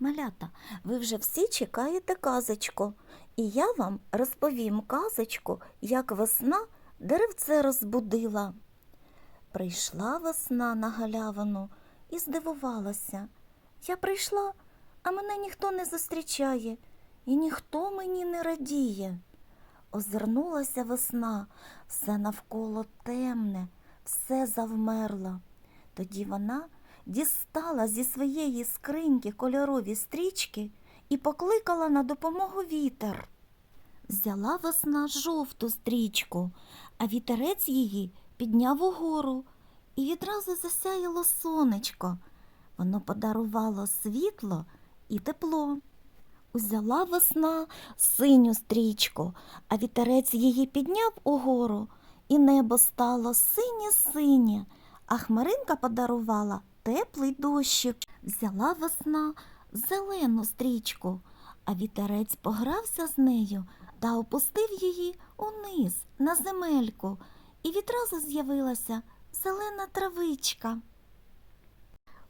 Малята, ви вже всі чекаєте казочку, і я вам розповім казочку, як весна деревце розбудила. Прийшла весна на галявину і здивувалася. Я прийшла, а мене ніхто не зустрічає, і ніхто мені не радіє. Озирнулася весна, все навколо темне, все завмерло. Тоді вона дістала зі своєї скриньки кольорові стрічки і покликала на допомогу вітер. Взяла весна жовту стрічку, а вітерець її підняв угору, і відразу засяяло сонечко. Воно подарувало світло і тепло. Узяла весна синю стрічку, а вітерець її підняв угору, і небо стало синє-синє, а хмаринка подарувала теплий дощик. Взяла весна зелену стрічку, а вітерець погрався з нею та опустив її униз на земельку, і відразу з'явилася зелена травичка.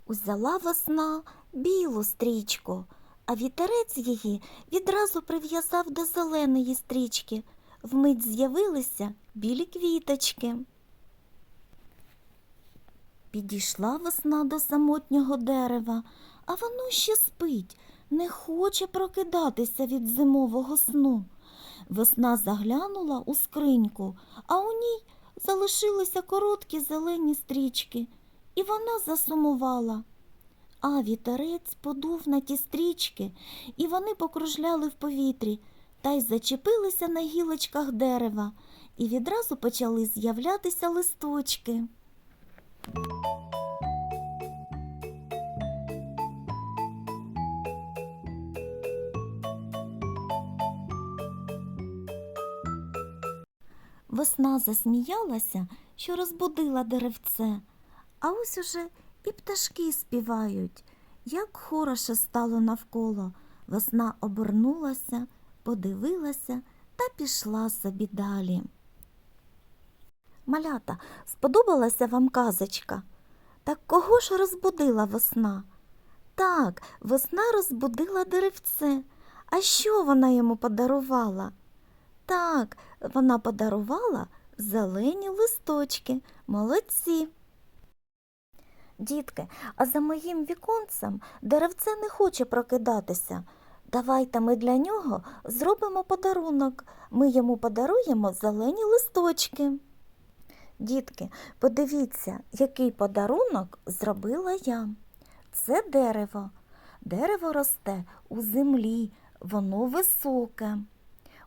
Узяла весна білу стрічку, а вітерець її відразу прив'язав до зеленої стрічки. Вмить з'явилися білі квіточки. Підійшла весна до самотнього дерева, а воно ще спить, не хоче прокидатися від зимового сну. Весна заглянула у скриньку, а у ній залишилися короткі зелені стрічки, і вона засумувала. А вітерець подув на ті стрічки, і вони покружляли в повітрі та й зачепилися на гілочках дерева, і відразу почали з'являтися листочки. Весна засміялася, що розбудила деревце, а ось уже і пташки співають. Як хороше стало навколо. Весна обернулася, подивилася та пішла собі далі. Малята, сподобалася вам казочка? Так кого ж розбудила весна? Так, весна розбудила деревце. А що вона йому подарувала? Так, вона подарувала зелені листочки. Молодці. Дітки, а за моїм віконцем деревце не хоче прокидатися. Давайте ми для нього зробимо подарунок. Ми йому подаруємо зелені листочки. Дітки, подивіться, який подарунок зробила я. Це дерево. Дерево росте у землі, воно високе.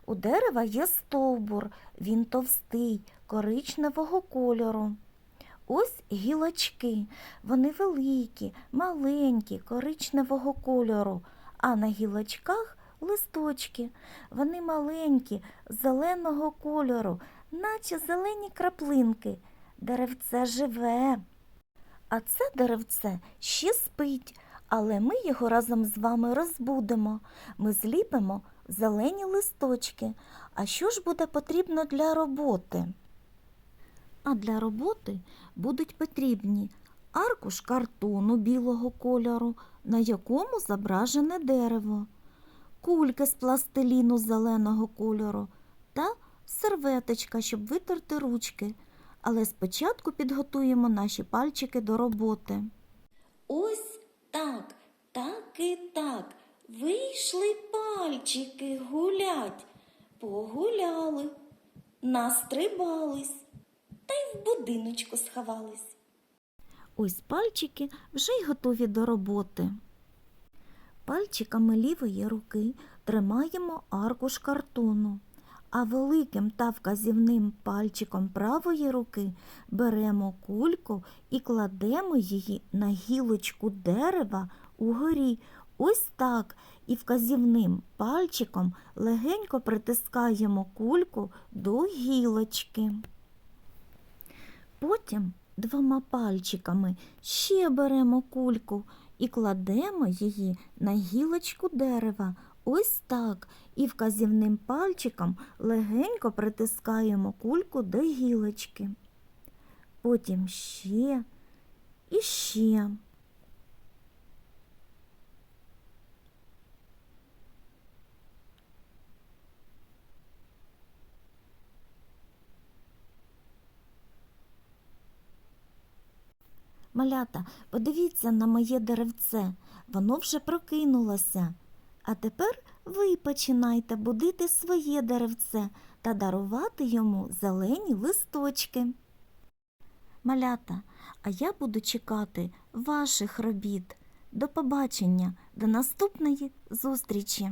У дерева є стовбур, він товстий, коричневого кольору. Ось гілочки, вони великі, маленькі, коричневого кольору, а на гілочках листочки, вони маленькі, зеленого кольору, наче зелені краплинки. Деревце живе. А це деревце ще спить, але ми його разом з вами розбудемо. Ми зліпимо зелені листочки. А що ж буде потрібно для роботи? А для роботи будуть потрібні аркуш картону білого кольору, на якому зображене дерево, кульки з пластиліну зеленого кольору серветочка, щоб витерти ручки. Але спочатку підготуємо наші пальчики до роботи. Ось так, так і так. Вийшли пальчики гулять, погуляли, настрибались та й в будиночку сховались. Ось пальчики вже й готові до роботи. Пальчиками лівої руки тримаємо аркуш картону, а великим та вказівним пальчиком правої руки беремо кульку і кладемо її на гілочку дерева угорі. Ось так і вказівним пальчиком легенько притискаємо кульку до гілочки. Потім двома пальчиками ще беремо кульку і кладемо її на гілочку дерева. Ось так. І вказівним пальчиком легенько притискаємо кульку до гілочки. Потім ще і ще. Малята, подивіться на моє деревце, воно вже прокинулося. А тепер ви починайте будити своє деревце та дарувати йому зелені листочки. Малята, а я буду чекати ваших робіт. До побачення, до наступної зустрічі!